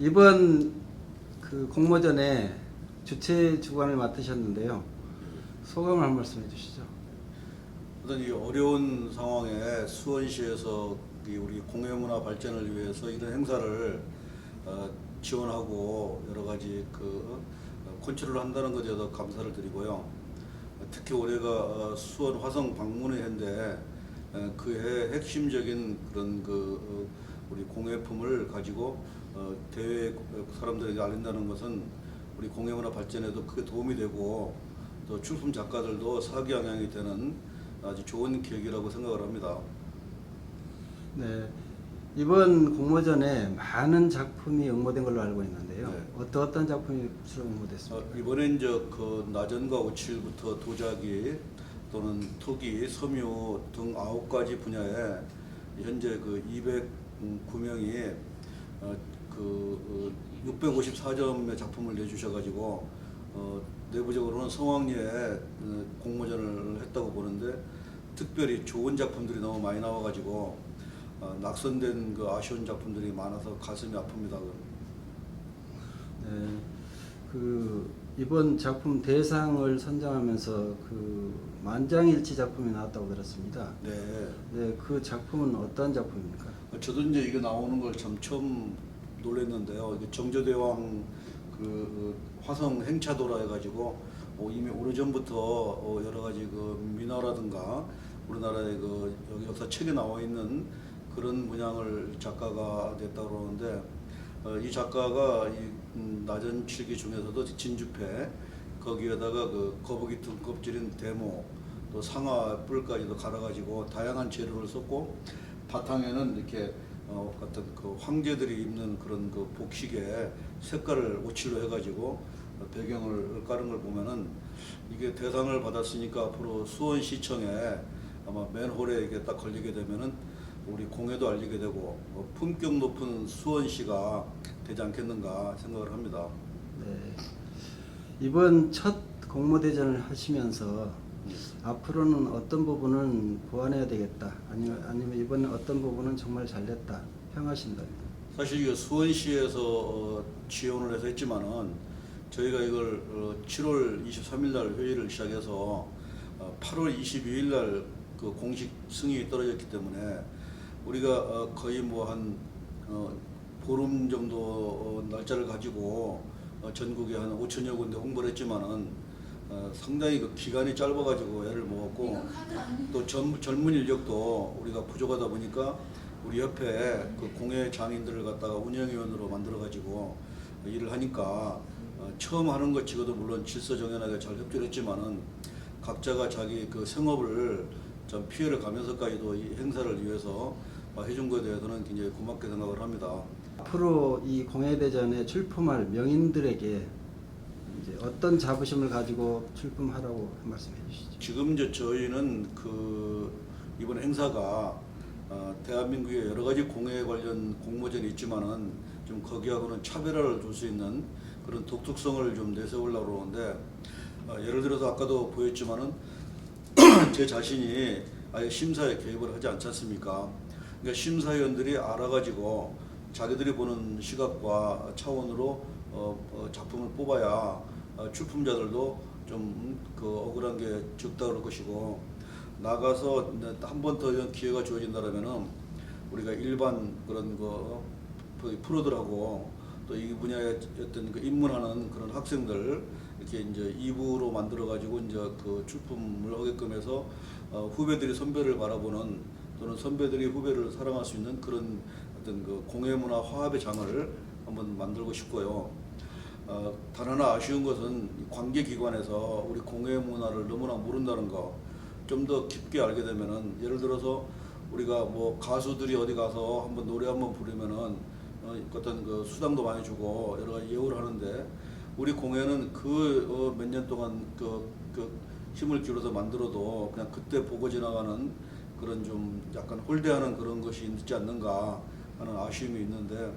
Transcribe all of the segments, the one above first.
이번 그 공모전에 주최 주관을 맡으셨는데요. 소감을 한 말씀 해주시죠. 어떤 이 어려운 상황에 수원시에서 이 우리 공예문화 발전을 위해서 이런 행사를 어, 지원하고 여러 가지 그 어, 컨트롤을 한다는 것에 대해서 감사를 드리고요. 어, 특히 올해가 어, 수원 화성 방문의 해인데 어, 그해 핵심적인 그런 그 어, 우리 공예품을 가지고 어, 대외 사람들에게 알린다는 것은 우리 공예문화 발전에도 크게 도움이 되고 또 출품 작가들도 사기양양이 되는 아주 좋은 기획이라고 생각을 합니다. 네. 이번 공모전에 많은 작품이 응모된 걸로 알고 있는데요. 네. 어떤 어떤 작품이 주로 응모됐습니까? 어, 이번엔 이제 그 나전과 오칠부터 도자기 또는 토기, 섬유 등 아홉 가지 분야에 현재 그 209명이 어, 그 654점의 작품을 내주셔가지고 어, 내부적으로는 성황리에 어, 공모전을 했다고 보는데 특별히 좋은 작품들이 너무 많이 나와가지고 어, 낙선된 그 아쉬운 작품들이 많아서 가슴이 아픕니다. 네. 그 이번 작품 대상을 선정하면서 그 만장일치 작품이 나왔다고 들었습니다. 네. 네, 그 작품은 어떤 작품입니까? 저도 이제 이게 나오는 걸 참 처음 놀랐는데요. 정조대왕 그 화성 행차도라 해가지고 어, 이미 오래전부터 어, 여러 가지 그 민화라든가 우리나라의 그 역사 책에 나와 있는 그런 문양을 작가가 냈다고 그러는데 어, 이 작가가 이 음, 나전 칠기 중에서도 진주패 거기에다가 그 거북이 등 껍질인 대모 또 상아 뿔까지도 갈아가지고 다양한 재료를 썼고 바탕에는 이렇게 어, 어떤 그 황제들이 입는 그런 그 복식에 색깔을 오칠로 해가지고 배경을 깔은 걸 보면은 이게 대상을 받았으니까 앞으로 수원시청에 아마 맨홀에 이게 딱 걸리게 되면은 우리 공예도 알리게 되고 뭐 품격 높은 수원시가 되지 않겠는가 생각을 합니다. 네. 이번 첫 공모대전을 하시면서 앞으로는 어떤 부분은 보완해야 되겠다. 아니면 아니면 이번에 어떤 부분은 정말 잘됐다. 평하신다면. 사실 이거 수원시에서 어, 지원을 해서 했지만은 저희가 이걸 어, 7월 23일 날 회의를 시작해서 어, 8월 22일 날 그 공식 승인이 떨어졌기 때문에 우리가 어, 거의 뭐한 어, 보름 정도 어, 날짜를 가지고 어, 전국에 한 5천여 군데 홍보를 했지만은 어, 상당히 그 기간이 짧아가지고 애를 먹었고 또 젊, 젊은 인력도 우리가 부족하다 보니까 우리 협회 그 공예 장인들을 갖다가 운영위원으로 만들어가지고 일을 하니까 어, 처음 하는 것 치고도 물론 질서정연하게 잘 협조를 했지만은 각자가 자기 그 생업을 좀 피해를 가면서까지도 이 행사를 위해서 어, 해준 것에 대해서는 굉장히 고맙게 생각을 합니다. 앞으로 이 공예대전에 출품할 명인들에게 이제 어떤 자부심을 가지고 출품하라고 한 말씀 해주시죠. 지금 이제 저희는 그 이번 행사가 어, 대한민국의 여러 가지 공예 관련 공모전이 있지만은 좀 거기하고는 차별화를 줄 수 있는 그런 독특성을 좀 내세우려고 그러는데 어, 예를 들어서 아까도 보였지만은 제 자신이 아예 심사에 개입을 하지 않지 않습니까? 그러니까 심사위원들이 알아가지고 자기들이 보는 시각과 차원으로 어, 어, 작품을 뽑아야 어, 출품자들도 좀 그 억울한 게 적다 그럴 것이고 나가서 한 번 더 이런 기회가 주어진다면은 우리가 일반 그런 거그 프로들하고 또 이 분야에 어떤 그 입문하는 그런 학생들 이렇게 이제 2부로 만들어 가지고 이제 그 출품을 하게끔 해서 어, 후배들이 선배를 바라보는 또는 선배들이 후배를 사랑할 수 있는 그런 어떤 그 공예문화 화합의 장을 한번 만들고 싶고요. 어, 단 하나 아쉬운 것은 관계기관에서 우리 공예 문화를 너무나 모른다는 거. 좀 더 깊게 알게 되면은 예를 들어서 우리가 뭐 가수들이 어디 가서 한번 노래 한번 부르면은 어, 어떤 그 수당도 많이 주고 여러 가지 예우를 하는데 우리 공예는 그 몇년 동안 그, 그 힘을 기울여서 만들어도 그냥 그때 보고 지나가는 그런 좀 약간 홀대하는 그런 것이 있지 않는가 하는 아쉬움이 있는데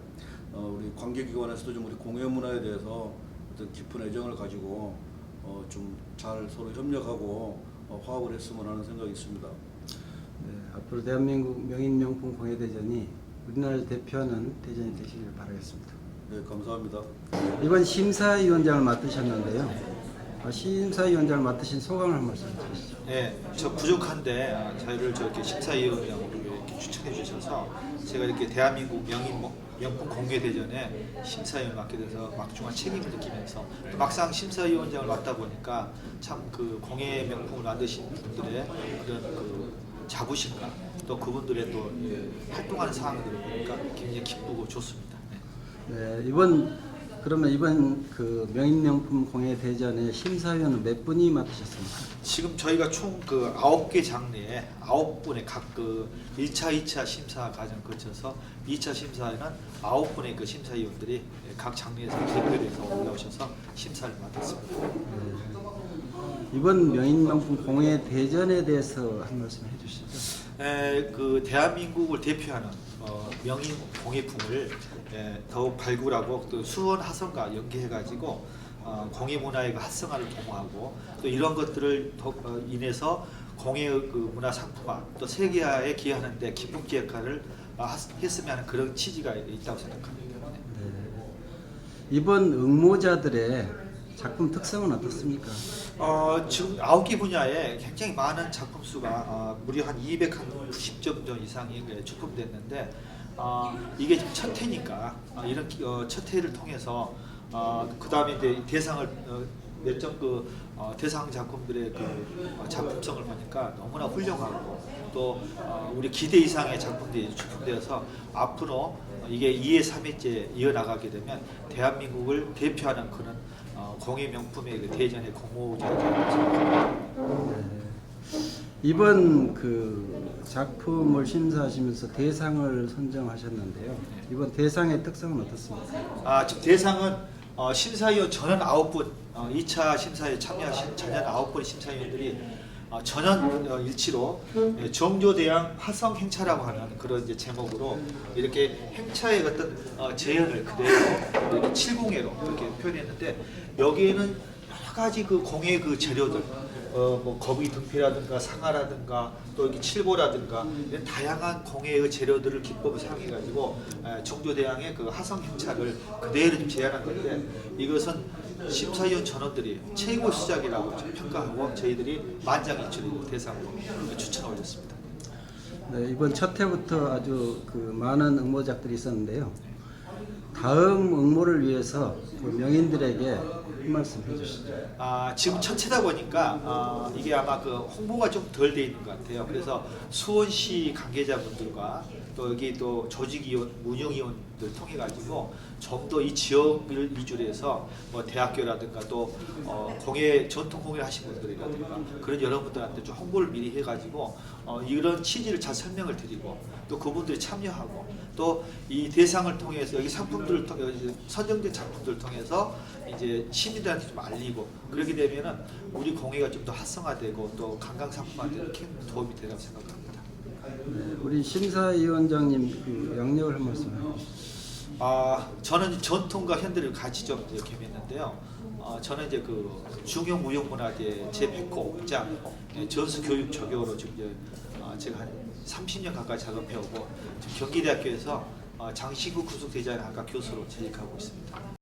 어, 우리 관계기관에서도 좀 우리 공예 문화에 대해서 어떤 깊은 애정을 가지고 어, 좀 잘 서로 협력하고 어, 화합을 했으면 하는 생각이 있습니다. 네, 앞으로 대한민국 명인 명품 공예대전이 우리나라를 대표하는 대전이 되시길 바라겠습니다. 네, 감사합니다. 이번 심사위원장을 맡으셨는데요. 아, 심사위원장을 맡으신 소감을 한 말씀 해주시죠. 네, 저 부족한데 아, 저희를 저렇게 심사위원장으로 이렇게 추천해 주셔서 제가 이렇게 대한민국 명인 뭐- 명품 공개 대전에 심사위원 맡게 돼서 막중한 책임을 느끼면서 또 막상 심사위원장을 맡다 보니까 참 그 공예 명품을 만드신 분들의 그런 그 자부심과 또 그분들의 또 예, 활동하는 상황들을 보니까 굉장히 기쁘고 좋습니다. 네. 네, 이번 그러면 이번 그 명인명품 공예 대전의 심사위원은 몇 분이 맡으셨습니까? 지금 저희가 총 그 아홉 개 장르에 아홉 분의 각그 1차, 2차 심사 과정을 거쳐서 2차 심사에는 아홉 분의 그 심사위원들이 각 장르에서 대표돼서 올라오셔서 심사를 맡았습니다. 이번 명인명품 공예 대전에 대해서 한 말씀 해주시죠. 에, 그 대한민국을 대표하는 어, 명인 공예품을 에, 더욱 발굴하고 또 수원 하성과 연계해가지고 어, 공예 문화의 그 활성화를 도모하고 또 이런 것들을 더, 어, 인해서 공예 그 문화 상품화 또 세계화에 기여하는데 역할을 어, 하- 했으면 하는 그런 취지가 있다고 생각합니다. 네. 네. 이번 응모자들의 작품 특성은 어떻습니까? 어, 지금 아홉 개 분야에 굉장히 많은 작품 수가 어, 무려 한 290점 정도 이상이 그 출품됐는데 어, 이게 지금 첫 해니까 어, 이런 기- 어, 첫 해를 통해서 어, 그 다음에 이제 대상을 어, 몇점 그 어, 대상 작품들의 그 어, 작품성을 보니까 너무나 훌륭하고 또 어, 우리 기대 이상의 작품들이 출품되어서 앞으로 어, 이게 2회 3회째 이어나가게 되면 대한민국을 대표하는 그런 어, 공예 명품의 그 대전의. 네. 이번 그 작품을 심사하시면서 대상을 선정하셨는데요. 이번 대상의 특성은 어떻습니까? 아, 지금 대상은 어, 심사위원 전원 9분, 어, 2차 심사에 참여하신 전원 9분의 심사위원들이 어, 전원 어, 일치로 예, 정조대왕 화성 행차라고 하는 그런 이제 제목으로 이렇게 행차의 어떤 어, 재현을 그대로 이렇게 칠공예로 이렇게 표현했는데 여기에는 여러 가지 그 공예 그 재료들 어, 뭐 거북이 등패라든가 상아라든가 또 이렇게 칠보라든가 이런 다양한 공예의 재료들을 기법을 사용해가지고 에, 정조대왕의 그 하성 행차를 그대로 좀 재현한 건데 이것은 심사위원 전원들이 최고 시작이라고 좀 평가하고 저희들이 만장일치로 대상으로 추천을 올렸습니다. 네, 이번 첫 해부터 아주 그 많은 응모작들이 있었는데요. 다음 응모를 위해서 그 명인들에게 한 말씀 해주시죠. 아, 지금 첫 해다 보니까 아, 이게 아마 그 홍보가 좀 덜 돼 있는 것 같아요. 그래서 수원시 관계자분들과 또 여기 또 조직위원, 운영위원 들 통해 가지고 좀 더 이 지역을 위주로 해서 뭐 대학교라든가 또 어, 공예 전통 공예 하신 분들이라든가 그런 여러분들한테 좀 홍보를 미리 해가지고 어, 이런 취지를 잘 설명을 드리고 또 그분들이 참여하고 또 이 대상을 통해서 여기 상품들을 통해 선정된 작품들을 통해서 이제 시민들한테 좀 알리고 그렇게 되면은 우리 공예가 좀 더 활성화되고 또 관광 상품화되는 큰 도움이 되라고 생각합니다. 네, 우리 심사위원장님 그 양력을 한 말씀 해주시죠. 아 저는 전통과 현대를 같이 좀 이제 겸했는데요. 어, 저는 이제 그 중형 무형문화재 제 100호 장 전수 교육 조교로 지금 이제 어, 제가 한 30년 가까이 작업해오고 경기대학교에서 어, 장시구 구속대장학과 교수로 재직하고 있습니다.